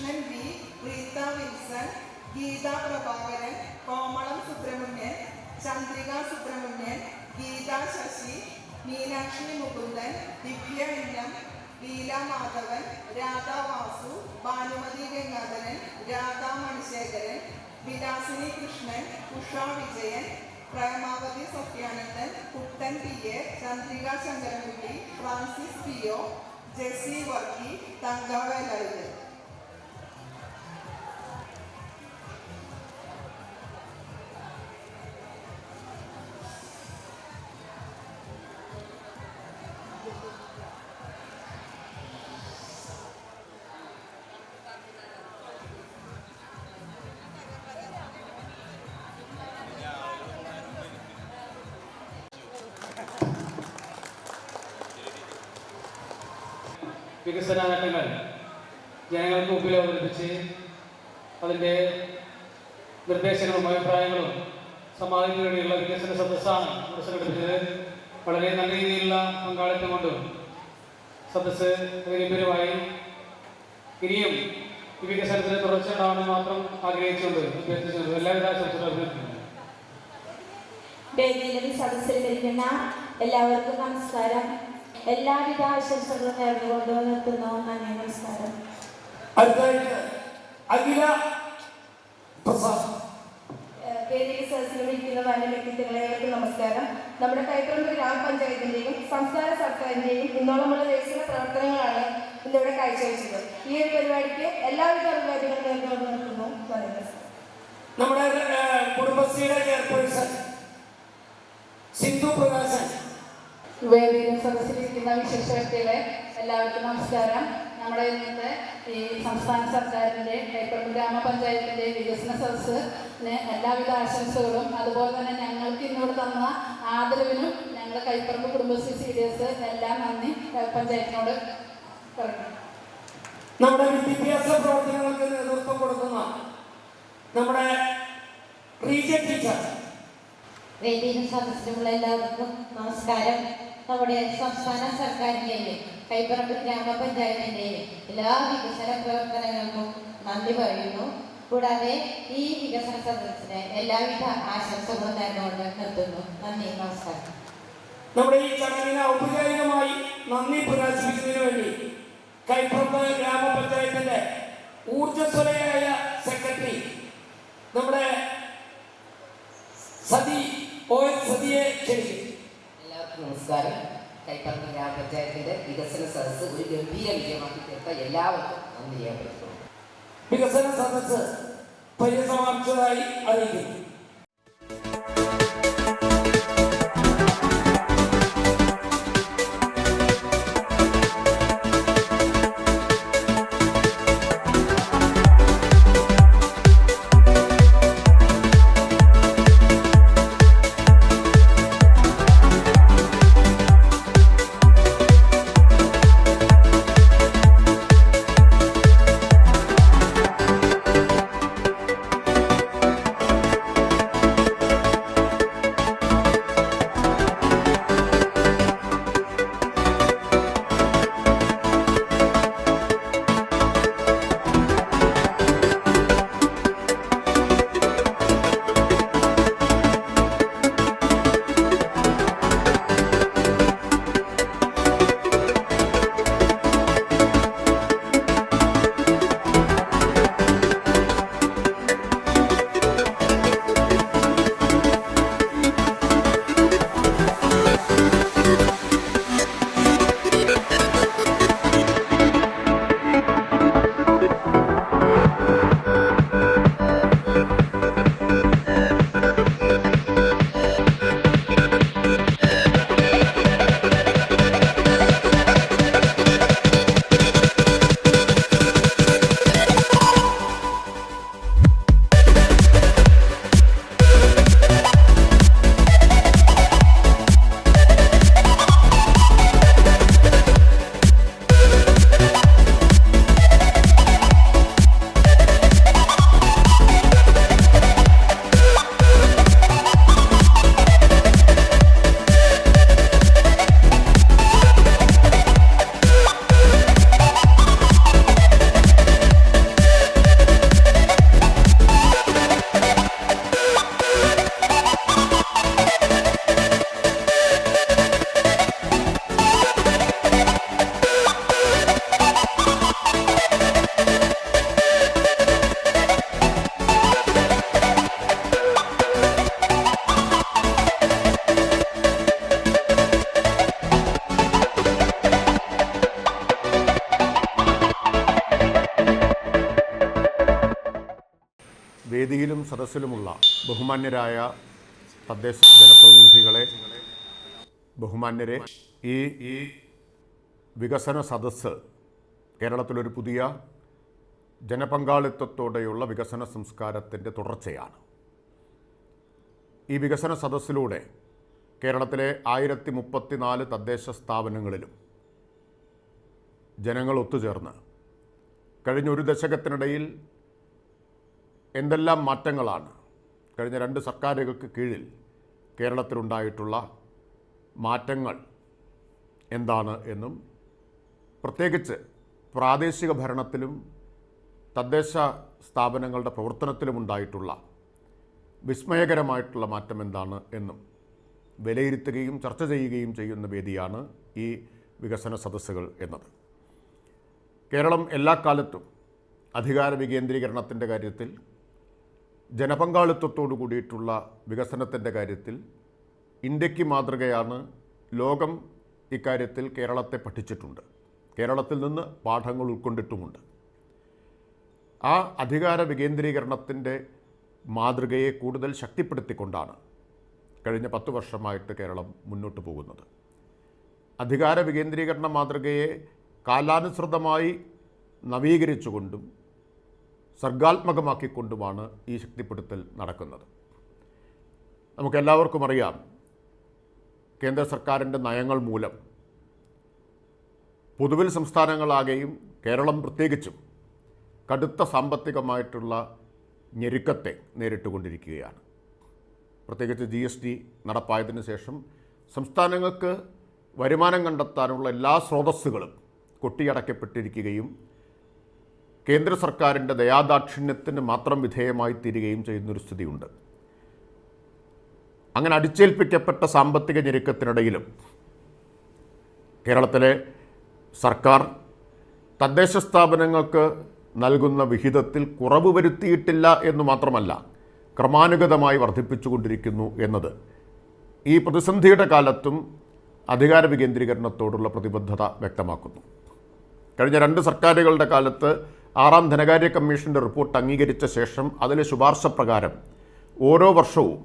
Unnikrishnan V. Reetha Wilson Geetha Prabhakaran Komalam Subramanian Chandrika Subramanian Geetha Sasi Meenakshi Mukundan Divya ഇന്നം Leela Madhavan Radha Vasu Bhanumathi Gangadharan Radha Manisekharan Vilasini Krishnan Usha Vijayan Premavathi Sathyanandan Kuttan P A Chandrika Sankarankutty Francis P O Jessy Varkey തങ്കവേലത് വികസന നേട്ടങ്ങൾ ജനങ്ങൾക്ക് മുമ്പിൽ അവതരിപ്പിച്ച് അതിന്റെ നിർദ്ദേശങ്ങളും അഭിപ്രായങ്ങളും സമാജത്തിന് വേണ്ടിയുള്ള വികസന സദസ്സാണ് ഇവിടെ സംഘടിപ്പിച്ചത് വളരെ നല്ല രീതിയിലുള്ള പങ്കാളിത്തം കൊണ്ടും സദസ്സ് ഗംഭീരമായി ഇനിയും ഈ വികസനത്തിന് തുടർച്ച മാത്രം ആഗ്രഹിച്ചുകൊണ്ട് അഭ്യർത്ഥിച്ചുകൊണ്ട് എല്ലാവിധ ആശംസകളും അഭ്യർത്ഥിക്കുന്നു. വേദിയിലും സദസ്സിലിരിക്കുന്ന എല്ലാവർക്കും നമസ്കാരം. എല്ലാവിധ ആശംസകളും നേർന്നുകൊണ്ട് നിർത്തുന്നു. നന്ദി നമസ്കാരം. അടുത്തായിട്ട് അഖില പ്രസാദ്. മാന്യ വ്യക്തിത്വങ്ങളേവർക്കും നമസ്കാരം. നമ്മുടെ കൈപ്പറമ്പ് ഗ്രാമപഞ്ചായത്തിന്റെയും സംസ്ഥാന സർക്കാരിന്റെയും ഇന്നോളമുള്ള വികസന പ്രവർത്തനങ്ങളാണ് ഇന്നിവിടെ കാഴ്ചവെച്ചത്. ഈ ഒരു പരിപാടിക്ക് എല്ലാവിധ അഭിവാദ്യങ്ങളും നേരിടുന്നു നിർത്തുന്നു. നമസ്കാരം. നമ്മുടെ കുടുംബശ്രീയുടെ ചെയർപേഴ്സൺ സിന്ധു പ്രകാശൻ. വേദിയിലും സദസ്സിലിരിക്കുന്ന വിശിഷ്ട വ്യക്തികളെ എല്ലാവർക്കും നമസ്കാരം. നമ്മുടെ ഇന്നത്തെ ഈ സംസ്ഥാന സർക്കാരിന്റെ കൈപ്പറമ്പ് ഗ്രാമപഞ്ചായത്തിന്റെ വികസന സദസ്സിന് എല്ലാവിധ ആശംസകളും. അതുപോലെ തന്നെ ഞങ്ങൾക്ക് ഇന്നോട് തന്ന ആദരവിനും ഞങ്ങൾ Kaiparamba Kudumbashree C D S എല്ലാം നന്ദി. പഞ്ചായത്തിനോട് പറയുന്നു നമ്മുടെ വിദ്യാഭ്യാസ പ്രവർത്തനങ്ങൾക്ക് നേതൃത്വം കൊടുക്കുന്ന നമ്മുടെ റീജൻ ടീച്ചർ. വേദിയിൽ സദസ്സിലുമുള്ള എല്ലാവർക്കും നമസ്കാരം. നമ്മുടെ സംസ്ഥാന സർക്കാരിന്റെയും കൈപ്പറമ്പ് ഗ്രാമപഞ്ചായത്തിന്റെയും എല്ലാ വികസന പ്രവർത്തനങ്ങൾക്കും നന്ദി പറയുന്നു. കൂടാതെ ഈ വികസന സദസ്സിന് എല്ലാവിധ ആശംസകളും നേർന്നുകൊണ്ട് നിർത്തുന്നു. നന്ദി നമസ്കാരം. നമ്മുടെ ഈ ചടങ്ങിനെ ഔപചാരികമായി നന്ദി പ്രകാശിപ്പിക്കുന്നതിന് വേണ്ടി കൈപ്പറമ്പ് ഗ്രാമപഞ്ചായത്തിന്റെ ഊർജസ്വലയായ സെക്രട്ടറി നമ്മുടെ സതി ഓ സതിയെ ക്ഷണിക്കും നമസ്കാരം. കൈപ്പറമ്പ് ഗ്രാമപഞ്ചായത്തിന്റെ വികസന സദസ്സ് ഒരു ഗംഭീര വിജയമാക്കി തീർത്ത എല്ലാവർക്കും നന്ദി. രേഖപ്പെടുത്തുന്നു വികസന സദസ്സ് പര്യസമാപ്തമായി അറിയിക്കുന്നു. വേദിയിലും സദസ്സിലുമുള്ള ബഹുമാന്യരായ തദ്ദേശ ജനപ്രതിനിധികളെ ബഹുമാന്യരെ ഈ ഈ വികസന സദസ്സ് കേരളത്തിലൊരു പുതിയ ജനപങ്കാളിത്തത്തോടെയുള്ള വികസന സംസ്കാരത്തിന്റെ തുടർച്ചയാണ്. ഈ വികസന സദസ്സിലൂടെ കേരളത്തിലെ ആയിരത്തി മുപ്പത്തിനാല് തദ്ദേശ സ്ഥാപനങ്ങളിലും ജനങ്ങൾ ഒത്തുചേർന്ന് കഴിഞ്ഞ ഒരു ദശകത്തിനിടയിൽ എന്തെല്ലാം മാറ്റങ്ങളാണ്? കഴിഞ്ഞ രണ്ട് സർക്കാരുകൾക്ക് കീഴിൽ കേരളത്തിലുണ്ടായിട്ടുള്ള മാറ്റങ്ങൾ എന്താണ് എന്നും പ്രത്യേകിച്ച് പ്രാദേശിക ഭരണത്തിലും തദ്ദേശ സ്ഥാപനങ്ങളുടെ പ്രവർത്തനത്തിലും ഉണ്ടായിട്ടുള്ള വിസ്മയകരമായിട്ടുള്ള മാറ്റം എന്താണ് എന്നും വിലയിരുത്തുകയും ചർച്ച ചെയ്യുകയും ചെയ്യുന്ന വേദിയാണ് ഈ വികസന സദസ്സുകൾ എന്നത്. കേരളം എല്ലാ കാലത്തും അധികാര വികേന്ദ്രീകരണത്തിന്റെ കാര്യത്തിൽ ജനപങ്കാളിത്തത്തോടു കൂടിയിട്ടുള്ള വികസനത്തിന്റെ കാര്യത്തിൽ ഇന്ത്യയ്ക്ക് മാതൃകയാണ് ലോകം ഇക്കാര്യത്തിൽ കേരളത്തെ പഠിച്ചിട്ടുണ്ട്. കേരളത്തിൽ നിന്ന് പാഠങ്ങൾ ഉൾക്കൊണ്ടിട്ടുമുണ്ട്. ആ അധികാര വികേന്ദ്രീകരണത്തിന്റെ മാതൃകയെ കൂടുതൽ ശക്തിപ്പെടുത്തിക്കൊണ്ടാണ് കഴിഞ്ഞ പത്ത് വർഷമായിട്ട് കേരളം മുന്നോട്ട് പോകുന്നത്. അധികാര വികേന്ദ്രീകരണ മാതൃകയെ കാലാനുസൃതമായി നവീകരിച്ചുകൊണ്ടും സർഗാത്മകമാക്കിക്കൊണ്ടുമാണ് ഈ ശക്തിപ്പെടുത്തൽ നടക്കുന്നത്. നമുക്കെല്ലാവർക്കും അറിയാം കേന്ദ്ര സർക്കാരിന്റെ നയങ്ങൾ മൂലം പൊതുവിൽ സംസ്ഥാനങ്ങളാകെയും കേരളം പ്രത്യേകിച്ചും കടുത്ത സാമ്പത്തികമായിട്ടുള്ള ഞെരുക്കത്തെ നേരിട്ടുകൊണ്ടിരിക്കുകയാണ്. പ്രത്യേകിച്ച് ജി എസ് ടി നടപ്പായതിനു ശേഷം സംസ്ഥാനങ്ങൾക്ക് വരുമാനം കണ്ടെത്താനുള്ള എല്ലാ സ്രോതസ്സുകളും കൊട്ടിയടക്കപ്പെട്ടിരിക്കുകയും കേന്ദ്ര സർക്കാരിന്റെ ദയാദാക്ഷിണ്യത്തിന് മാത്രം വിധേയമായി തീരുകയും ചെയ്യുന്നൊരു സ്ഥിതിയുണ്ട്. അങ്ങനെ അടിച്ചേൽപ്പിക്കപ്പെട്ട സാമ്പത്തിക ഞെരുക്കത്തിനിടയിലും കേരളത്തിലെ സർക്കാർ തദ്ദേശ സ്ഥാപനങ്ങൾക്ക് നൽകുന്ന വിഹിതത്തിൽ കുറവ് വരുത്തിയിട്ടില്ല എന്ന് മാത്രമല്ല ക്രമാനുഗതമായി വർദ്ധിപ്പിച്ചുകൊണ്ടിരിക്കുന്നു എന്നത്. ഈ പ്രതിസന്ധിയുടെ കാലത്തും അധികാര വികേന്ദ്രീകരണത്തോടുള്ള പ്രതിബദ്ധത വ്യക്തമാക്കുന്നു. കഴിഞ്ഞ രണ്ട് സർക്കാരുകളുടെ കാലത്ത് ആറാം ധനകാര്യ കമ്മീഷന്റെ റിപ്പോർട്ട് അംഗീകരിച്ച ശേഷം അതിലെ ശുപാർശ പ്രകാരം ഓരോ വർഷവും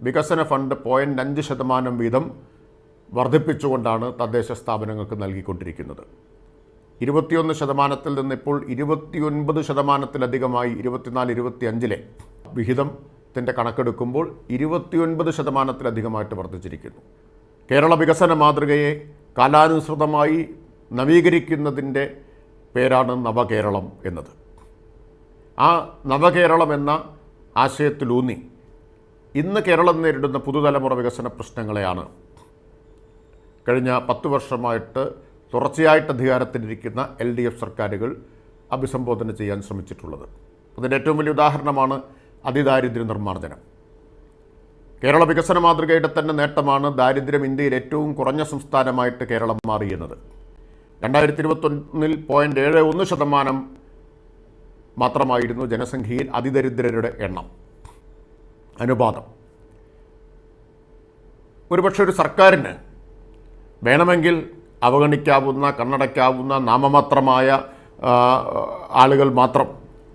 വികസന ഫണ്ട് പോയിന്റ് അഞ്ച് ശതമാനം വീതം വർദ്ധിപ്പിച്ചുകൊണ്ടാണ് തദ്ദേശ സ്ഥാപനങ്ങൾക്ക് നൽകിക്കൊണ്ടിരിക്കുന്നത്. ഇരുപത്തിയൊന്ന് ശതമാനത്തിൽ നിന്ന് ഇപ്പോൾ ഇരുപത്തിയൊൻപത് ശതമാനത്തിലധികമായി ഇരുപത്തിനാല് ഇരുപത്തി അഞ്ചിലെ വിഹിതത്തിന്റെ കണക്കെടുക്കുമ്പോൾ ഇരുപത്തിയൊൻപത് ശതമാനത്തിലധികമായിട്ട് വർദ്ധിച്ചിരിക്കുന്നു. കേരള വികസന മാതൃകയെ കാലാനുസൃതമായി നവീകരിക്കുന്നതിന്റെ പേരാണ് നവകേരളം എന്നത്. ആ നവകേരളം എന്ന ആശയത്തിലൂന്നി ഇന്ന് കേരളം നേരിടുന്ന പുതുതലമുറ വികസന പ്രശ്നങ്ങളെയാണ്. കഴിഞ്ഞ പത്ത് വർഷമായിട്ട് തുടർച്ചയായിട്ട് അധികാരത്തിലിരിക്കുന്ന എൽ ഡി എഫ് സർക്കാരുകൾ അഭിസംബോധന ചെയ്യാൻ ശ്രമിച്ചിട്ടുള്ളത്. അതിന്റെ ഏറ്റവും വലിയ ഉദാഹരണമാണ് അതിദാരിദ്ര്യ നിർമ്മാർജനം. കേരള വികസന മാതൃകയുടെ തന്നെ നേട്ടമാണ് ദാരിദ്ര്യം ഇന്ത്യയിൽ ഏറ്റവും കുറഞ്ഞ സംസ്ഥാനമായിട്ട് കേരളം മാറിയെന്നത്. രണ്ടായിരത്തി ഇരുപത്തൊന്നിൽ പോയിന്റ് ഏഴ് ഒന്ന് ശതമാനം മാത്രമായിരുന്നു ജനസംഖ്യയിൽ അതിദരിദ്രരുടെ എണ്ണം. അനുപാതം. ഒരുപക്ഷെ ഒരു സർക്കാരിന് വേണമെങ്കിൽ അവഗണിക്കാവുന്ന കണ്ണടയ്ക്കാവുന്ന നാമമാത്രമായ ആളുകൾ മാത്രം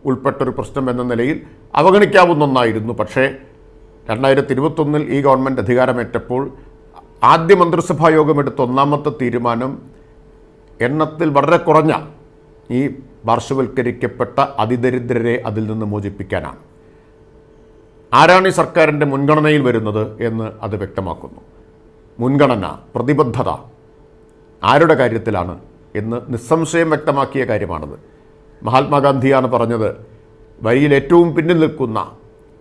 ഉൾപ്പെട്ടൊരു പ്രശ്നം എന്ന നിലയിൽ അവഗണിക്കാവുന്ന ഒന്നായിരുന്നു. പക്ഷേ രണ്ടായിരത്തി ഇരുപത്തൊന്നിൽ ഈ ഗവൺമെന്റ് അധികാരമേറ്റപ്പോൾ ആദ്യ മന്ത്രിസഭാ യോഗം എടുത്ത ഒന്നാമത്തെ തീരുമാനം എണ്ണത്തിൽ വളരെ കുറഞ്ഞ ഈ പാർശ്വവൽക്കരിക്കപ്പെട്ട അതിദരിദ്രരെ അതിൽ നിന്ന് മോചിപ്പിക്കാനാണ്. ആരാണ് ഈ സർക്കാരിന്റെ മുൻഗണനയിൽ വരുന്നത് എന്ന് അത് വ്യക്തമാക്കുന്നു. മുൻഗണന പ്രതിബദ്ധത ആരുടെ കാര്യത്തിലാണ് എന്ന് നിസ്സംശയം വ്യക്തമാക്കിയ കാര്യമാണത്. മഹാത്മാഗാന്ധിയാണ് പറഞ്ഞത് വരിയിൽ ഏറ്റവും പിന്നിൽ നിൽക്കുന്ന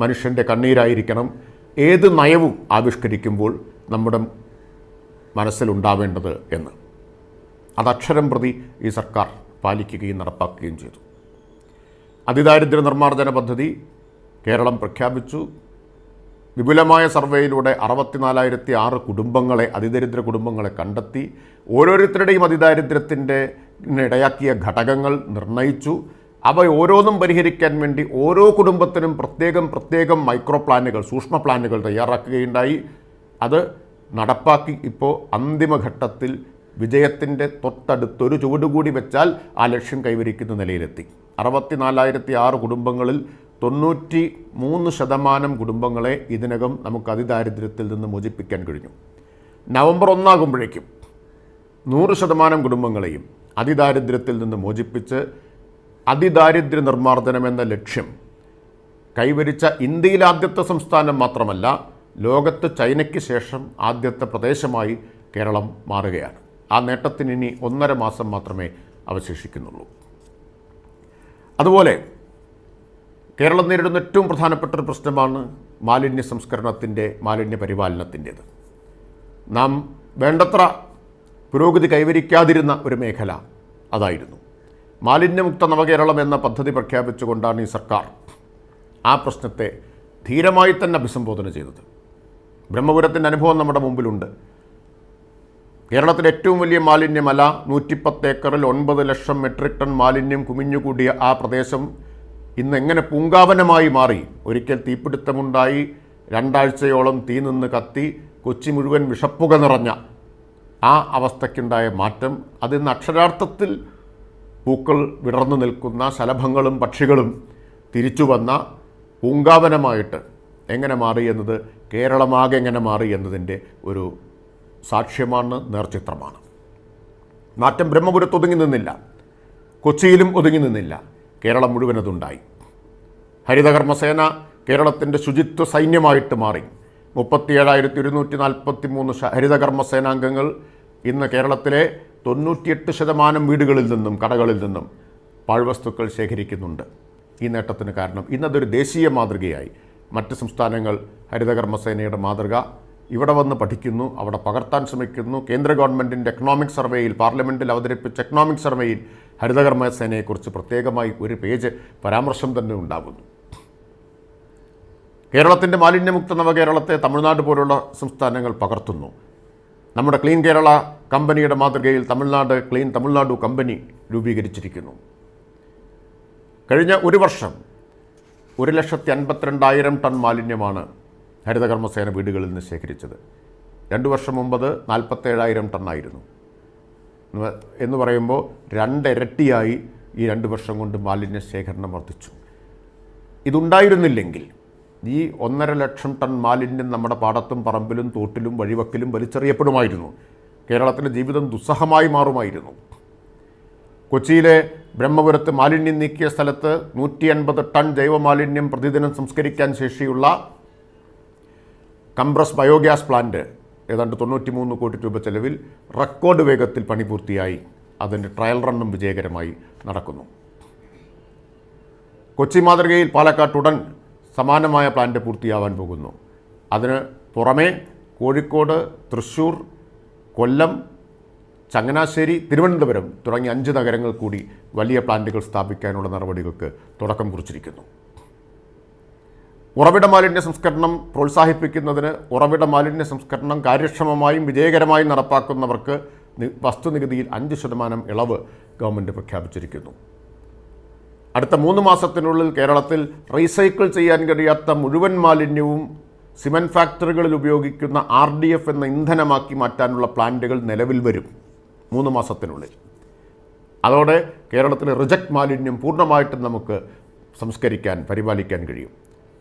മനുഷ്യന്റെ കണ്ണീരായിരിക്കണം. ഏത് നയവും ആവിഷ്കരിക്കുമ്പോൾ നമ്മുടെ മനസ്സിലുണ്ടാവേണ്ടത് എന്ന്. അതക്ഷരം പ്രതി ഈ സർക്കാർ പാലിക്കുകയും നടപ്പാക്കുകയും ചെയ്തു. അതിദാരിദ്ര്യ നിർമ്മാർജന പദ്ധതി കേരളം പ്രഖ്യാപിച്ചു. വിപുലമായ സർവേയിലൂടെ അറുപത്തിനാലായിരത്തി ആറ് കുടുംബങ്ങളെ അതിദരിദ്ര കുടുംബങ്ങളെ കണ്ടെത്തി. ഓരോരുത്തരുടെയും അതിദാരിദ്ര്യത്തിന്റെ ഇടയാക്കിയ ഘടകങ്ങൾ നിർണയിച്ചു. അവ ഓരോന്നും പരിഹരിക്കാൻ വേണ്ടി ഓരോ കുടുംബത്തിനും പ്രത്യേകം പ്രത്യേകം മൈക്രോ പ്ലാനുകൾ സൂക്ഷ്മ പ്ലാനുകൾ തയ്യാറാക്കുകയുണ്ടായി. അത് നടപ്പാക്കി ഇപ്പോൾ അന്തിമഘട്ടത്തിൽ വിജയത്തിന്റെ തൊട്ടടുത്തൊരു ചുവടുകൂടി വെച്ചാൽ ആ ലക്ഷ്യം കൈവരിക്കുന്ന നിലയിലെത്തി. അറുപത്തിനാലായിരത്തി ആറ് കുടുംബങ്ങളിൽ തൊണ്ണൂറ്റി മൂന്ന് ശതമാനം കുടുംബങ്ങളെ ഇതിനകം നമുക്ക് അതിദാരിദ്ര്യത്തിൽ നിന്ന് മോചിപ്പിക്കാൻ കഴിഞ്ഞു. നവംബർ ഒന്നാകുമ്പോഴേക്കും നൂറ് ശതമാനം കുടുംബങ്ങളെയും അതിദാരിദ്ര്യത്തിൽ നിന്ന് മോചിപ്പിച്ച് അതിദാരിദ്ര്യ നിർമ്മാർജനം എന്ന ലക്ഷ്യം കൈവരിച്ച ഇന്ത്യയിലെ ആദ്യത്തെ സംസ്ഥാനം മാത്രമല്ല ലോകത്ത് ചൈനയ്ക്ക് ശേഷം ആദ്യത്തെ പ്രദേശമായി കേരളം മാറുകയാണ്. ആ നേട്ടത്തിന് ഇനി ഒന്നര മാസം മാത്രമേ അവശേഷിക്കുന്നുള്ളൂ. അതുപോലെ കേരളം നേരിടുന്ന ഏറ്റവും പ്രധാനപ്പെട്ട ഒരു പ്രശ്നമാണ് മാലിന്യ സംസ്കരണത്തിന്റെ മാലിന്യ പരിപാലനത്തിന്റേത്. നാം വേണ്ടത്ര പുരോഗതി കൈവരിക്കാതിരുന്ന ഒരു മേഖല അതായിരുന്നു. മാലിന്യമുക്ത നവകേരളം എന്ന പദ്ധതി പ്രഖ്യാപിച്ചുകൊണ്ടാണ് ഈ സർക്കാർ ആ പ്രശ്നത്തെ ധീരമായി തന്നെ അഭിസംബോധന ചെയ്തത്. ബ്രഹ്മപുരത്തിന്റെ അനുഭവം നമ്മുടെ മുമ്പിലുണ്ട്. കേരളത്തിലെ ഏറ്റവും വലിയ മാലിന്യമല നൂറ്റിപ്പത്ത് ഏക്കറിൽ ഒൻപത് ലക്ഷം മെട്രിക് ടൺ മാലിന്യം കുമിഞ്ഞുകൂടിയ ആ പ്രദേശം ഇന്ന് എങ്ങനെ പൂങ്കാവനമായി മാറി? ഒരിക്കൽ തീപിടുത്തമുണ്ടായി. രണ്ടാഴ്ചയോളം തീ നിന്ന് കത്തി കൊച്ചി മുഴുവൻ വിഷപ്പുക നിറഞ്ഞ ആ അവസ്ഥയ്ക്കുണ്ടായ മാറ്റം. അതിന്ന് അക്ഷരാർത്ഥത്തിൽ പൂക്കൾ വിടർന്നു നിൽക്കുന്ന ശലഭങ്ങളും പക്ഷികളും തിരിച്ചു വന്ന പൂങ്കാവനമായിട്ട് എങ്ങനെ മാറി എന്നത് കേരളമാകെ എങ്ങനെ മാറി എന്നതിന്റെ ഒരു സാക്ഷ്യമാണ് നേർചിത്രമാണ്. മാറ്റം ബ്രഹ്മപുരത്ത് ഒതുങ്ങി നിന്നില്ല. കൊച്ചിയിലും ഒതുങ്ങി നിന്നില്ല. കേരളം മുഴുവൻ അതുണ്ടായി ഹരിതകർമ്മസേന കേരളത്തിന്റെ ശുചിത്വ സൈന്യമായിട്ട് മാറി. മുപ്പത്തിയേഴായിരത്തി ഇരുന്നൂറ്റി നാൽപ്പത്തി മൂന്ന് ഹരിതകർമ്മ സേനാംഗങ്ങൾ ഇന്ന് കേരളത്തിലെ തൊണ്ണൂറ്റിയെട്ട് ശതമാനം വീടുകളിൽ നിന്നും കടകളിൽ നിന്നും പാഴ്വസ്തുക്കൾ ശേഖരിക്കുന്നുണ്ട്. ഈ നേട്ടത്തിന് കാരണം ഇന്നതൊരു ദേശീയ മാതൃകയായി. മറ്റ് സംസ്ഥാനങ്ങൾ ഹരിതകർമ്മസേനയുടെ മാതൃക ഇവിടെ വന്ന് പഠിക്കുന്നു അവിടെ പകർത്താൻ ശ്രമിക്കുന്നു. കേന്ദ്ര ഗവൺമെന്റിന്റെ എക്കണോമിക് സർവേയിൽ പാർലമെന്റിൽ അവതരിപ്പിച്ച എക്കണോമിക് സർവേയിൽ ഹരിതകർമ്മ സേനയെക്കുറിച്ച് പ്രത്യേകമായി ഒരു പേജ് പരാമർശം തന്നെ ഉണ്ടാകുന്നു. കേരളത്തിന്റെ മാലിന്യമുക്ത നവകേരളത്തെ തമിഴ്നാട് പോലുള്ള സംസ്ഥാനങ്ങൾ പകർത്തുന്നു. നമ്മുടെ ക്ലീൻ കേരള കമ്പനിയുടെ മാതൃകയിൽ തമിഴ്നാട് ക്ലീൻ തമിഴ്നാടു കമ്പനി രൂപീകരിച്ചിരിക്കുന്നു. കഴിഞ്ഞ ഒരു വർഷം ഒരു ലക്ഷത്തി അൻപത്തിരണ്ടായിരം ടൺ മാലിന്യമാണ് ഹരിതകർമ്മസേന വീടുകളിൽ നിന്ന് ശേഖരിച്ചത്. രണ്ട് വർഷം മുമ്പത് നാൽപ്പത്തേഴായിരം ടണ്ണായിരുന്നു. എന്ന് പറയുമ്പോൾ രണ്ടിരട്ടിയായി ഈ രണ്ട് വർഷം കൊണ്ട് മാലിന്യ ശേഖരണം വർദ്ധിച്ചു. ഇതുണ്ടായിരുന്നില്ലെങ്കിൽ ഈ ഒന്നര ലക്ഷം ടൺ മാലിന്യം നമ്മുടെ പാടത്തും പറമ്പിലും തോട്ടിലും വഴിവക്കിലും വലിച്ചെറിയപ്പെടുമായിരുന്നു. കേരളത്തിന്റെ ജീവിതം ദുസ്സഹമായി മാറുമായിരുന്നു. കൊച്ചിയിലെ ബ്രഹ്മപുരത്ത് മാലിന്യം നീക്കിയ സ്ഥലത്ത് നൂറ്റി അൻപത് ടൺ ജൈവമാലിന്യം പ്രതിദിനം സംസ്കരിക്കാൻ ശേഷിയുള്ള കംപ്രസ് ബയോഗ്യാസ് പ്ലാന്റ് ഏതാണ്ട് തൊണ്ണൂറ്റി മൂന്ന് കോടി രൂപ ചെലവിൽ റെക്കോർഡ് വേഗത്തിൽ പണി പൂർത്തിയായി. അതിന്റെ ട്രയൽ റണ്ണും വിജയകരമായി നടക്കുന്നു. കൊച്ചി മാതൃകയിൽ പാലക്കാട്ടുടൻ സമാനമായ പ്ലാന്റ് പൂർത്തിയാവാൻ പോകുന്നു. അതിന് പുറമേ കോഴിക്കോട് തൃശൂർ കൊല്ലം ചങ്ങനാശ്ശേരി തിരുവനന്തപുരം തുടങ്ങിയ അഞ്ച് നഗരങ്ങൾ കൂടി വലിയ പ്ലാന്റുകൾ സ്ഥാപിക്കാനുള്ള നടപടികൾക്ക് തുടക്കം കുറിച്ചിരിക്കുന്നു. ഉറവിട മാലിന്യ സംസ്കരണം പ്രോത്സാഹിപ്പിക്കുന്നതിന് ഉറവിട മാലിന്യ സംസ്കരണം കാര്യക്ഷമമായും വിജയകരമായും നടപ്പാക്കുന്നവർക്ക് വസ്തുനികുതിയിൽ അഞ്ച് ശതമാനം ഇളവ് ഗവൺമെന്റ് പ്രഖ്യാപിച്ചിരിക്കുന്നു. അടുത്ത മൂന്ന് മാസത്തിനുള്ളിൽ കേരളത്തിൽ റീസൈക്കിൾ ചെയ്യാൻ കഴിയാത്ത മുഴുവൻ മാലിന്യവും സിമന്റ് ഫാക്ടറികളിൽ ഉപയോഗിക്കുന്ന ആർ ഡി എഫ് എന്ന ഇന്ധനമാക്കി മാറ്റാനുള്ള പ്ലാന്റുകൾ നിലവിൽ വരും മൂന്ന് മാസത്തിനുള്ളിൽ. അതോടെ കേരളത്തിലെ റിജക്ട് മാലിന്യം പൂർണമായിട്ടും നമുക്ക് സംസ്കരിക്കാൻ പരിപാലിക്കാൻ കഴിയും.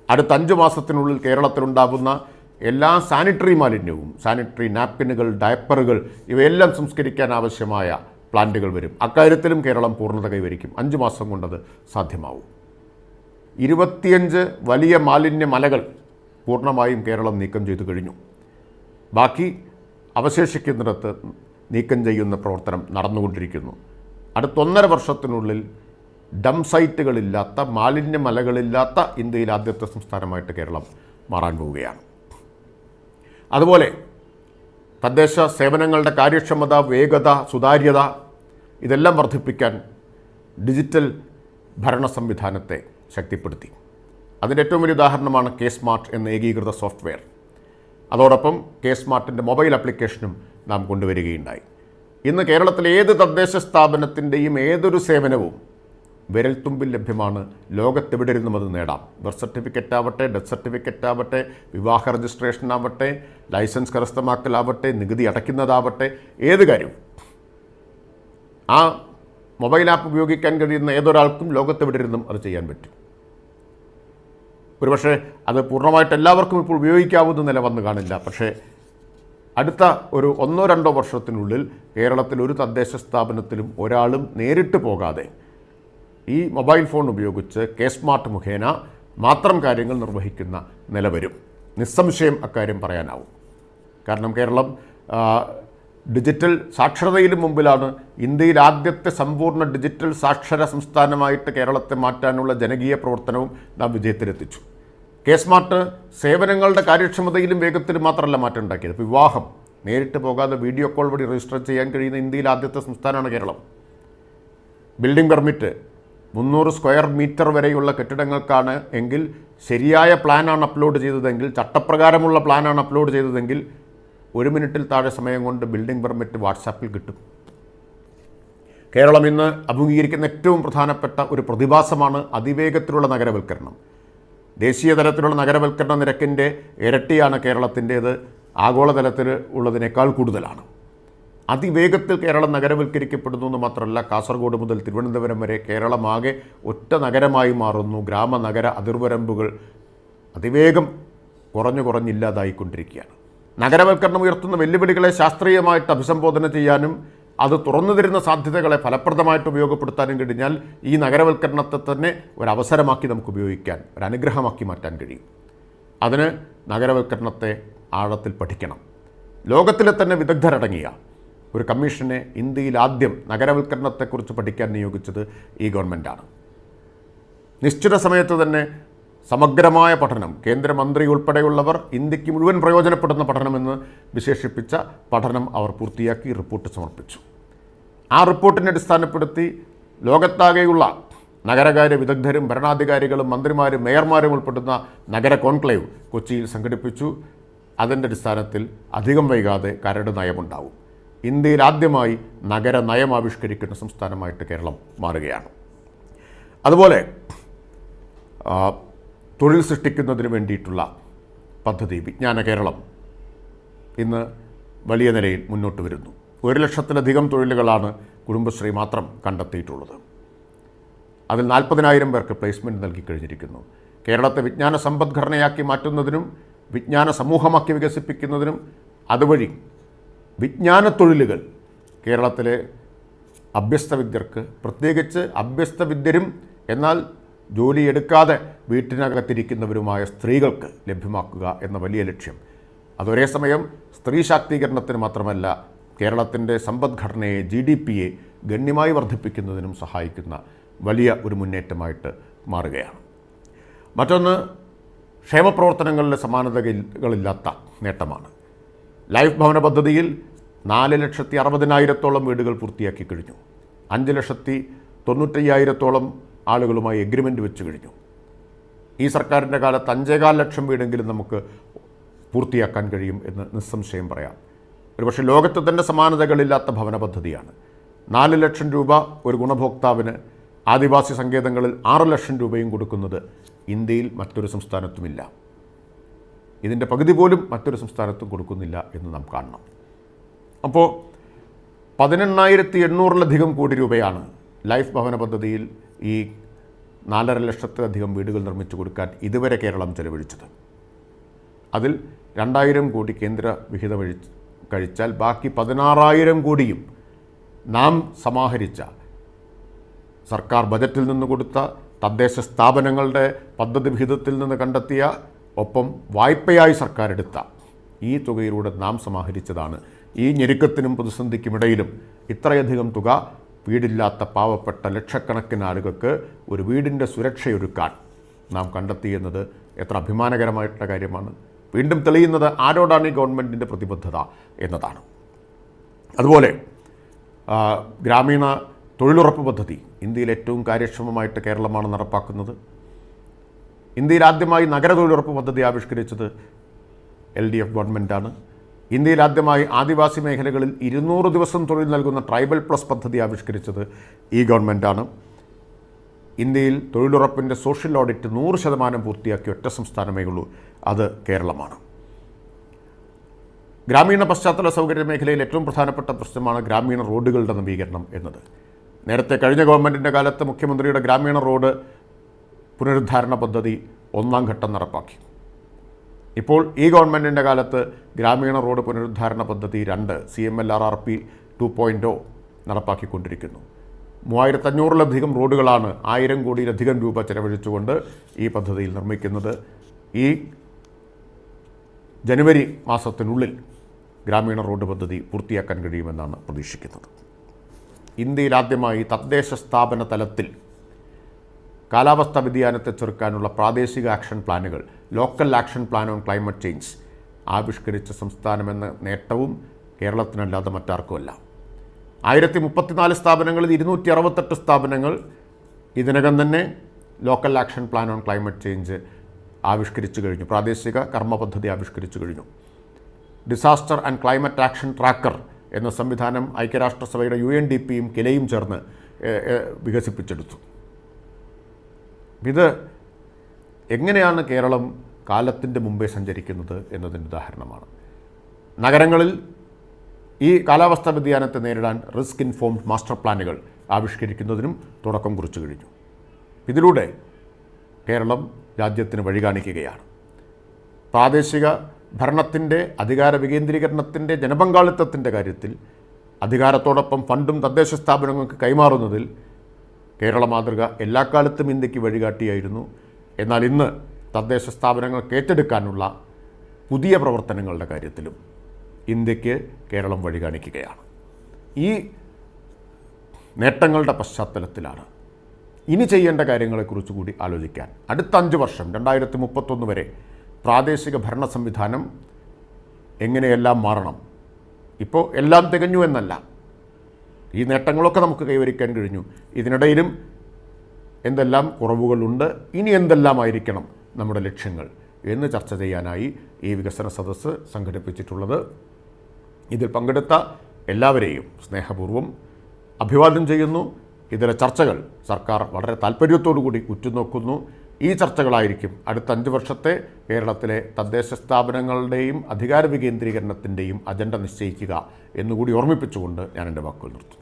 അടുത്ത അഞ്ച് മാസത്തിനുള്ളിൽ കേരളത്തിലുണ്ടാകുന്ന എല്ലാ സാനിറ്ററി മാലിന്യവും സാനിറ്ററി നാപ്കിനുകൾ ഡയപ്പറുകൾ ഇവയെല്ലാം സംസ്കരിക്കാൻ ആവശ്യമായ പ്ലാന്റുകൾ വരും. അക്കാര്യത്തിലും കേരളം പൂർണത കൈവരിക്കും. അഞ്ച് മാസം കൊണ്ടത് സാധ്യമാവും. ഇരുപത്തിയഞ്ച് വലിയ മാലിന്യ മലകൾ പൂർണമായും കേരളം നീക്കം ചെയ്തു കഴിഞ്ഞു. ബാക്കി അവശേഷിക്കുന്നിടത്ത് നീക്കം ചെയ്യുന്ന പ്രവർത്തനം നടന്നുകൊണ്ടിരിക്കുന്നു. അടുത്തൊന്നര വർഷത്തിനുള്ളിൽ ഡം സൈറ്റുകളില്ലാത്ത മാലിന്യ മലകളില്ലാത്ത ഇന്ത്യയിൽ ആദ്യത്തെ സംസ്ഥാനമായിട്ട് കേരളം മാറാൻ പോവുകയാണ്. അതുപോലെ തദ്ദേശ സേവനങ്ങളുടെ കാര്യക്ഷമത വേഗത സുതാര്യത ഇതെല്ലാം വർദ്ധിപ്പിക്കാൻ ഡിജിറ്റൽ ഭരണ സംവിധാനത്തെ ശക്തിപ്പെടുത്തി. അതിന്റെ ഏറ്റവും വലിയ ഉദാഹരണമാണ് കെ സ്മാർട്ട് എന്ന ഏകീകൃത സോഫ്റ്റ്വെയർ. അതോടൊപ്പം കെ സ്മാർട്ടിന്റെ മൊബൈൽ ആപ്ലിക്കേഷനും നാം കൊണ്ടുവരികയുണ്ടായി. ഇന്ന് കേരളത്തിലെ ഏത് തദ്ദേശ സ്ഥാപനത്തിന്റെയും ഏതൊരു സേവനവും വിരൽത്തുമ്പിൽ ലഭ്യമാണ്. ലോകത്തെവിടെ ഇരുന്നും അത് നേടാം. ബർത്ത് സർട്ടിഫിക്കറ്റ് ആവട്ടെ ഡെത്ത് സർട്ടിഫിക്കറ്റ് ആവട്ടെ വിവാഹ രജിസ്ട്രേഷൻ ആവട്ടെ ലൈസൻസ് കരസ്ഥമാക്കലാവട്ടെ നികുതി അടയ്ക്കുന്നതാവട്ടെ ഏത് കാര്യവും ആ മൊബൈൽ ആപ്പ് ഉപയോഗിക്കാൻ കഴിയുന്ന ഏതൊരാൾക്കും ലോകത്തെവിടെ ഇരുന്നും അത് ചെയ്യാൻ പറ്റും. ഒരുപക്ഷെ അത് പൂർണമായിട്ട് എല്ലാവർക്കും ഇപ്പോൾ ഉപയോഗിക്കാവുന്ന നില വന്നു കാണില്ല. പക്ഷേ അടുത്ത ഒരു ഒന്നോ രണ്ടോ വർഷത്തിനുള്ളിൽ കേരളത്തിൽ ഒരു തദ്ദേശ സ്ഥാപനത്തിലും ഒരാളും നേരിട്ട് പോകാതെ ഈ മൊബൈൽ ഫോൺ ഉപയോഗിച്ച് കെ സ്മാർട്ട് മുഖേന മാത്രം കാര്യങ്ങൾ നിർവഹിക്കുന്ന നില വരും നിസ്സംശയം അക്കാര്യം പറയാനാവും. കാരണം കേരളം ഡിജിറ്റൽ സാക്ഷരതയിലും മുമ്പിലാണ്. ഇന്ത്യയിൽ ആദ്യത്തെ സമ്പൂർണ ഡിജിറ്റൽ സാക്ഷര സംസ്ഥാനമായിട്ട് കേരളത്തെ മാറ്റാനുള്ള ജനകീയ പ്രവർത്തനവും നാം വിജയത്തിലെത്തിച്ചു. കെ സ്മാർട്ട് സേവനങ്ങളുടെ കാര്യക്ഷമതയിലും വേഗത്തിലും മാത്രമല്ല മാറ്റം ഉണ്ടാക്കിയത്. ഇപ്പോൾ വിവാഹം നേരിട്ട് പോകാതെ വീഡിയോ കോൾ വഴി രജിസ്റ്റർ ചെയ്യാൻ കഴിയുന്ന ഇന്ത്യയിൽ ആദ്യത്തെ സംസ്ഥാനമാണ് കേരളം. ബിൽഡിംഗ് പെർമിറ്റ് മുന്നൂറ് സ്ക്വയർ മീറ്റർ വരെയുള്ള കെട്ടിടങ്ങൾക്കാണ് എങ്കിൽ ശരിയായ പ്ലാനാണ് അപ്ലോഡ് ചെയ്തതെങ്കിൽ ചട്ടപ്രകാരമുള്ള പ്ലാനാണ് അപ്ലോഡ് ചെയ്തതെങ്കിൽ ഒരു മിനിറ്റിൽ താഴെ സമയം കൊണ്ട് ബിൽഡിംഗ് പെർമിറ്റ് വാട്സാപ്പിൽ കിട്ടും. കേരളം ഇന്ന് അഭിമുഖീകരിക്കുന്ന ഏറ്റവും പ്രധാനപ്പെട്ട ഒരു പ്രതിഭാസമാണ് അതിവേഗത്തിലുള്ള നഗരവൽക്കരണം. ദേശീയ തലത്തിലുള്ള നഗരവൽക്കരണ നിരക്കിന്റെ ഇരട്ടിയാണ് കേരളത്തിന്റേത്. ആഗോളതലത്തിൽ ഉള്ളതിനേക്കാൾ കൂടുതലാണ്. അതിവേഗത്തിൽ കേരളം നഗരവൽക്കരിക്കപ്പെടുന്നു എന്ന് മാത്രമല്ല കാസർഗോഡ് മുതൽ തിരുവനന്തപുരം വരെ കേരളമാകെ ഒറ്റ നഗരമായി മാറുന്നു. ഗ്രാമ നഗര അതിർവരമ്പുകൾ അതിവേഗം കുറഞ്ഞു കുറഞ്ഞില്ലാതായിക്കൊണ്ടിരിക്കുകയാണ്. നഗരവൽക്കരണം ഉയർത്തുന്ന വെല്ലുവിളികളെ ശാസ്ത്രീയമായിട്ട് അഭിസംബോധന ചെയ്യാനും അത് തുറന്നു തരുന്ന സാധ്യതകളെ ഫലപ്രദമായിട്ട് ഉപയോഗപ്പെടുത്താനും കഴിഞ്ഞാൽ ഈ നഗരവൽക്കരണത്തെ തന്നെ ഒരവസരമാക്കി നമുക്ക് ഉപയോഗിക്കാൻ ഒരു അനുഗ്രഹമാക്കി മാറ്റാൻ കഴിയും. അതിന് നഗരവൽക്കരണത്തെ ആഴത്തിൽ പഠിക്കണം. ലോകത്തിലെ തന്നെ വിദഗ്ധരടങ്ങിയ ഒരു കമ്മീഷനെ ഇന്ത്യയിൽ ആദ്യം നഗരവൽക്കരണത്തെക്കുറിച്ച് പഠിക്കാൻ നിയോഗിച്ചത് ഈ ഗവൺമെന്റാണ് നിശ്ചിത സമയത്ത് തന്നെ സമഗ്രമായ പഠനം കേന്ദ്രമന്ത്രി ഉൾപ്പെടെയുള്ളവർ ഇന്ത്യയ്ക്ക് മുഴുവൻ പ്രയോജനപ്പെടുന്ന പഠനമെന്ന് വിശേഷിപ്പിച്ച പഠനം അവർ പൂർത്തിയാക്കി റിപ്പോർട്ട് സമർപ്പിച്ചു. ആ റിപ്പോർട്ടിനെ അടിസ്ഥാനപ്പെടുത്തി ലോകത്താകെയുള്ള നഗരകാര്യ വിദഗ്ധരും ഭരണാധികാരികളും മന്ത്രിമാരും മേയർമാരും ഉൾപ്പെടുന്ന നഗര കോൺക്ലേവ് കൊച്ചിയിൽ സംഘടിപ്പിച്ചു. അതിന്റെ അടിസ്ഥാനത്തിൽ അധികം വൈകാതെ കരട് നയമുണ്ടാവും. ഇന്ത്യയിൽ ആദ്യമായി നഗര നയം ആവിഷ്കരിക്കുന്ന സംസ്ഥാനമായിട്ട് കേരളം മാറുകയാണ്. അതുപോലെ തൊഴിൽ സൃഷ്ടിക്കുന്നതിന് വേണ്ടിയിട്ടുള്ള പദ്ധതി വിജ്ഞാന കേരളം ഇന്ന് വലിയ നിലയിൽ മുന്നോട്ട് വരുന്നു. ഒരു ലക്ഷത്തിലധികം തൊഴിലുകളാണ് കുടുംബശ്രീ മാത്രം കണ്ടെത്തിയിട്ടുള്ളത്. അതിൽ നാൽപ്പതിനായിരം പേർക്ക് പ്ലേസ്മെന്റ് നൽകി കഴിഞ്ഞിരിക്കുന്നു. കേരളത്തെ വിജ്ഞാന സമ്പദ്ഘടനയാക്കി മാറ്റുന്നതിനും വിജ്ഞാന സമൂഹമാക്കി വികസിപ്പിക്കുന്നതിനും അതുവഴി വിജ്ഞാന തൊഴിലുകൾ കേരളത്തിലെ അഭ്യസ്തവിദ്യർക്ക് പ്രത്യേകിച്ച് അഭ്യസ്തവിദ്യരും എന്നാൽ ജോലിയെടുക്കാതെ വീട്ടിനകത്തിരിക്കുന്നവരുമായ സ്ത്രീകൾക്ക് ലഭ്യമാക്കുക എന്ന വലിയ ലക്ഷ്യം. അതൊരേ സമയം സ്ത്രീ ശാക്തീകരണത്തിന് മാത്രമല്ല കേരളത്തിന്റെ സമ്പദ്ഘടനയെ ജി ഡി പിയെ ഗണ്യമായി വർദ്ധിപ്പിക്കുന്നതിനും സഹായിക്കുന്ന വലിയ ഒരു മുന്നേറ്റമായിട്ട് മാറുകയാണ്. മറ്റൊന്ന് ക്ഷേമപ്രവർത്തനങ്ങളിലെ സമാനതകളില്ലാത്ത നേട്ടമാണ്. ലൈഫ് ഭവന പദ്ധതിയിൽ നാല് ലക്ഷത്തി അറുപതിനായിരത്തോളം വീടുകൾ പൂർത്തിയാക്കി കഴിഞ്ഞു. അഞ്ച് ലക്ഷത്തി തൊണ്ണൂറ്റയ്യായിരത്തോളം ആളുകളുമായി എഗ്രിമെന്റ് വെച്ച് കഴിഞ്ഞു. ഈ സർക്കാരിന്റെ കാലത്ത് അഞ്ചേകാൽ ലക്ഷം വീടെങ്കിലും നമുക്ക് പൂർത്തിയാക്കാൻ കഴിയും എന്ന് നിസ്സംശയം പറയാം. ഒരുപക്ഷെ ലോകത്ത് തന്നെ സമാനതകളില്ലാത്ത ഭവന പദ്ധതിയാണ്. നാല് ലക്ഷം രൂപ ഒരു ഗുണഭോക്താവിന് ആദിവാസി സങ്കേതങ്ങളിൽ ആറ് ലക്ഷം രൂപയും കൊടുക്കുന്നത് ഇന്ത്യയിൽ മറ്റൊരു സംസ്ഥാനത്തുമില്ല. ഇതിന്റെ പകുതി പോലും മറ്റൊരു സംസ്ഥാനത്തും കൊടുക്കുന്നില്ല എന്ന് നാം കാണണം. അപ്പോൾ പതിനെണ്ണായിരത്തി എണ്ണൂറിലധികം കോടി രൂപയാണ് ലൈഫ് ഭവന പദ്ധതിയിൽ ഈ നാലര ലക്ഷത്തിലധികം വീടുകൾ നിർമ്മിച്ചു കൊടുക്കാൻ ഇതുവരെ കേരളം ചെലവഴിച്ചത്. അതിൽ രണ്ടായിരം കോടി കേന്ദ്ര വിഹിതം കഴിച്ചാൽ ബാക്കി പതിനാറായിരം കോടിയും നാം സമാഹരിച്ച സർക്കാർ ബജറ്റിൽ നിന്ന് കൊടുത്ത തദ്ദേശ സ്ഥാപനങ്ങളുടെ പദ്ധതി വിഹിതത്തിൽ നിന്ന് കണ്ടെത്തിയ ഒപ്പം വായ്പയായി സർക്കാർ എടുത്ത ഈ തുകയിലൂടെ നാം സമാഹരിച്ചതാണ്. ഈ ഞെരുക്കത്തിനും പ്രതിസന്ധിക്കുമിടയിലും ഇത്രയധികം തുക വീടില്ലാത്ത പാവപ്പെട്ട ലക്ഷക്കണക്കിന് ആളുകൾക്ക് ഒരു വീടിന്റെ സുരക്ഷയൊരുക്കാൻ നാം കണ്ടെത്തിയെന്നത് എത്ര അഭിമാനകരമായിട്ടുള്ള കാര്യമാണ്. വീണ്ടും തെളിയുന്നത് ആരോടാണ് ഈ ഗവൺമെന്റിന്റെ പ്രതിബദ്ധത എന്നതാണ്. അതുപോലെ ഗ്രാമീണ തൊഴിലുറപ്പ് പദ്ധതി ഇന്ത്യയിൽ ഏറ്റവും കാര്യക്ഷമമായിട്ട് കേരളമാണ് നടപ്പാക്കുന്നത്. ഇന്ത്യയിൽ ആദ്യമായി നഗര തൊഴിലുറപ്പ് പദ്ധതി ആവിഷ്കരിച്ചത് എൽ ഡി എഫ് ഗവൺമെന്റാണ് ഇന്ത്യയിൽ ആദ്യമായി ആദിവാസി മേഖലകളിൽ ഇരുന്നൂറ് ദിവസം തൊഴിൽ നൽകുന്ന ട്രൈബൽ പ്ലസ് പദ്ധതി ആവിഷ്കരിച്ചത് ഈ ഗവൺമെന്റാണ് ഇന്ത്യയിൽ തൊഴിലുറപ്പിന്റെ സോഷ്യൽ ഓഡിറ്റ് നൂറ് ശതമാനം പൂർത്തിയാക്കിയ ഒറ്റ സംസ്ഥാനമേ ഉള്ളൂ അത് കേരളമാണ്. ഗ്രാമീണ പശ്ചാത്തല സൗകര്യ മേഖലയിൽ ഏറ്റവും പ്രധാനപ്പെട്ട പ്രശ്നമാണ് ഗ്രാമീണ റോഡുകളുടെ നവീകരണം എന്നത്. നേരത്തെ കഴിഞ്ഞ ഗവൺമെന്റിന്റെ കാലത്ത് മുഖ്യമന്ത്രിയുടെ ഗ്രാമീണ റോഡ് പുനരുദ്ധാരണ പദ്ധതി ഒന്നാം ഘട്ടം നടപ്പാക്കി. ഇപ്പോൾ ഈ ഗവൺമെന്റിന്റെ കാലത്ത് ഗ്രാമീണ റോഡ് പുനരുദ്ധാരണ പദ്ധതി രണ്ട് C M L R R P two point O നടപ്പാക്കിക്കൊണ്ടിരിക്കുന്നു. മൂവായിരത്തഞ്ഞൂറിലധികം റോഡുകളാണ് ആയിരം കോടിയിലധികം രൂപ ചെലവഴിച്ചുകൊണ്ട് ഈ പദ്ധതിയിൽ നിർമ്മിക്കുന്നത്. ഈ ജനുവരി മാസത്തിനുള്ളിൽ ഗ്രാമീണ റോഡ് പദ്ധതി പൂർത്തിയാക്കാൻ കഴിയുമെന്നാണ് പ്രതീക്ഷിക്കുന്നത്. ഇന്ത്യയിൽ ആദ്യമായി തദ്ദേശ സ്ഥാപന തലത്തിൽ കാലാവസ്ഥാ വ്യതിയാനത്തെ ചെറുക്കാനുള്ള പ്രാദേശിക ആക്ഷൻ പ്ലാനുകൾ local action plan on climate change ആവിഷ്കരിച്ച സംസ്ഥാനമെന്ന നേട്ടവും കേരളത്തിനല്ലാതെ മറ്റാർക്കുമല്ല. ആയിരത്തി മുപ്പത്തിനാല് സ്ഥാപനങ്ങളിൽ ഇരുന്നൂറ്റി അറുപത്തെട്ട് സ്ഥാപനങ്ങൾ ഇതിനകം തന്നെ local action plan on climate change ആവിഷ്കരിച്ചു കഴിഞ്ഞു. പ്രാദേശിക കർമ്മ പദ്ധതി ആവിഷ്കരിച്ചു കഴിഞ്ഞു. Disaster and climate action tracker എന്ന സംവിധാനം ഐക്യരാഷ്ട്രസഭയുടെ യു എൻ ഡി പിയും കിലയും ചേർന്ന് വികസിപ്പിച്ചെടുത്തു. ഇത് എങ്ങനെയാണ് കേരളം കാലത്തിന്റെ മുമ്പേ സഞ്ചരിക്കുന്നത് എന്നതിന്റെ ഉദാഹരണമാണ്. നഗരങ്ങളിൽ ഈ കാലാവസ്ഥാ വ്യതിയാനത്തെ നേരിടാൻ റിസ്ക് ഇൻഫോംഡ് മാസ്റ്റർ പ്ലാനുകൾ ആവിഷ്കരിക്കുന്നതിനും തുടക്കം കുറിച്ചു കഴിഞ്ഞു. ഇതിലൂടെ കേരളം രാജ്യത്തിന് വഴി കാണിക്കുകയാണ് പ്രാദേശിക ഭരണത്തിന്റെ അധികാര വികേന്ദ്രീകരണത്തിന്റെ ജനപങ്കാളിത്തത്തിന്റെ കാര്യത്തിൽ അധികാരത്തോടൊപ്പം ഫണ്ടും തദ്ദേശ സ്ഥാപനങ്ങൾക്ക് കൈമാറുന്നതിൽ കേരള മാതൃക എല്ലാ കാലത്തും ഇന്ത്യയ്ക്ക് വഴികാട്ടിയായിരുന്നു. എന്നാൽ ഇന്ന് തദ്ദേശ സ്ഥാപനങ്ങൾ ഏറ്റെടുക്കാനുള്ള പുതിയ പ്രവർത്തനങ്ങളുടെ കാര്യത്തിലും ഇന്ത്യയ്ക്ക് കേരളം വഴി കാണിക്കുകയാണ് ഈ നേട്ടങ്ങളുടെ പശ്ചാത്തലത്തിലാണ് ഇനി ചെയ്യേണ്ട കാര്യങ്ങളെക്കുറിച്ച് കൂടി ആലോചിക്കാൻ അടുത്ത അഞ്ച് വർഷം രണ്ടായിരത്തി മുപ്പത്തൊന്ന് വരെ പ്രാദേശിക ഭരണ സംവിധാനം എങ്ങനെയെല്ലാം മാറണം? ഇപ്പോൾ എല്ലാം തികഞ്ഞു എന്നല്ല. ഈ നേട്ടങ്ങളൊക്കെ നമുക്ക് കൈവരിക്കാൻ കഴിഞ്ഞു. ഇതിനിടയിലും എന്തെല്ലാം കുറവുകളുണ്ട് ഇനി എന്തെല്ലാം ആയിരിക്കണം നമ്മുടെ ലക്ഷ്യങ്ങൾ എന്ന് ചർച്ച ചെയ്യാനായി ഈ വികസന സദസ്സ് സംഘടിപ്പിച്ചിട്ടുള്ളത്. ഇതിൽ പങ്കെടുത്ത എല്ലാവരെയും സ്നേഹപൂർവം അഭിവാദ്യം ചെയ്യുന്നു. ഇതിലെ ചർച്ചകൾ സർക്കാർ വളരെ താല്പര്യത്തോടു കൂടി ഉറ്റുനോക്കുന്നു. ഈ ചർച്ചകളായിരിക്കും അടുത്ത അഞ്ച് വർഷത്തെ കേരളത്തിലെ തദ്ദേശ സ്ഥാപനങ്ങളുടെയും അധികാര വികേന്ദ്രീകരണത്തിന്റെയും അജണ്ട നിശ്ചയിക്കുക എന്നുകൂടി ഓർമ്മിപ്പിച്ചുകൊണ്ട് ഞാൻ എന്റെ വാക്കുകൾ നിർത്തുന്നു.